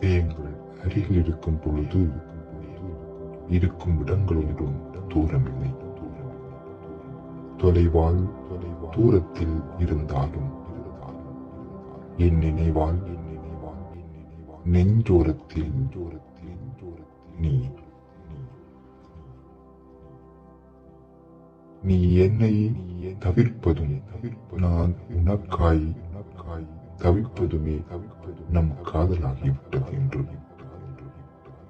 எங்கள் அருகில் இருக்கும் பொழுது இருக்கும் இடங்கள் ஒன்றும் தூரமில்லை. தொலைவால் தூரத்தில் இருந்தாலும் என் நினைவால் நெஞ்சோரத்தில் நீ நீ என்னை தவிர்ப்பதும் நான் உனக்காய் தவிப்பதுமே நம் காதலாகிவிட்டது என்று.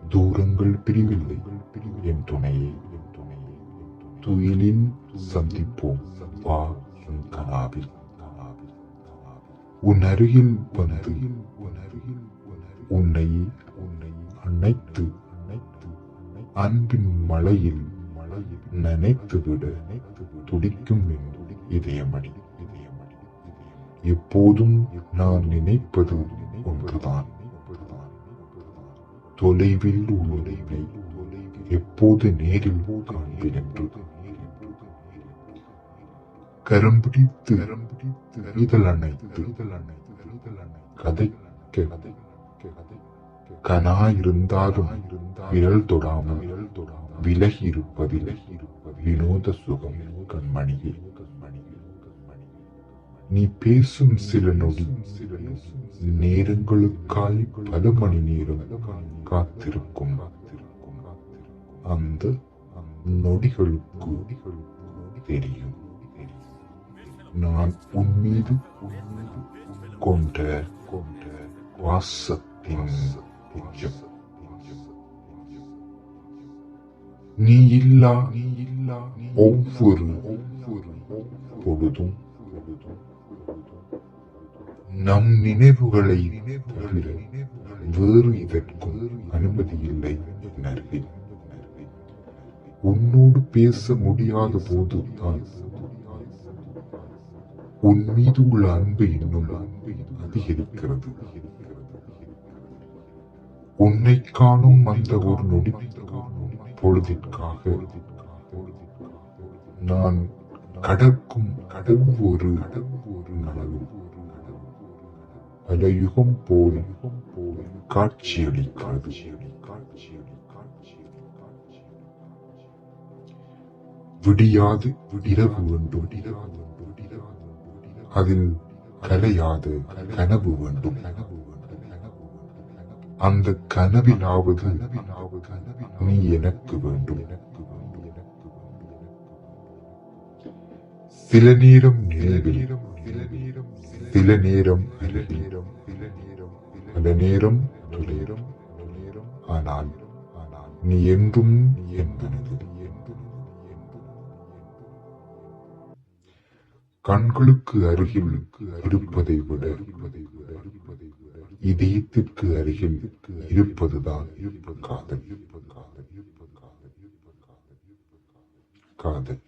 தூரங்கள் பிரிவில்லை என் துணையை. துயிலின் சந்திப்போம். வா உன் கனாவில். உன் அருகில் வந்து உன்னை உன்னை அணைத்து அன்பின் மழையில் நனைத்து விட துடிக்கும் என் இதயமணி எப்போதும் நான் நினைப்பது ஒன்றுதான். தொலைவில் உள்ளதை எப்போது நேரில் காண்பேன் கரம்பிடித்து கரம் இதழ் அணைத்து கதைக்க கனா இருந்தாலும் விரல் தொடாமல் விலகி இருப்பதில் வினோத சுகம் கண்மணியே. நீ பேசும் சில நொடி நேரங்களுக்காய் பல மணி நேரம் காத்திருக்கும். அந்த நொடிகளுக்கு தெரியும். நான் உன்மீது கொண்ட கொண்ட வாசத்தின் உச்சம். நீ இல்லா நீ இல்லா ஒவ்வொரு ஒவ்வொரு பொழுதும் நம் நினைவுகளை தவிர வேறு இதற்கும் அனுமதி இல்லை என் உன்னோடு பேச முடியாத போது தான் உன் மீது உள்ள அன்பு இன்னும் அதிகரிக்கிறது. உன்னை காணும் அந்த ஒரு நொடி பொழுதிற்காக நான் கடக்கும் ஒவ்வொரு ஒரு நாளும் பல யுகம் போல் காட்சியளிக்கிறது விடியாது இரவு வேண்டும். அதில் கலையாது கனவு வேண்டும். அந்த கனவிலாவது நீ எனக்கு வேண்டும். சில நேரம் நினைவில் சில நேரம் அருகில் பல நேரம் தொலைரம் ஆனால் நீ என்றும் என் மனது கண்களுக்கு அருகில் இருப்பதை விட இதயத்திற்கு அருகில் இருப்பதுதான் காதல் காதல். காதல்.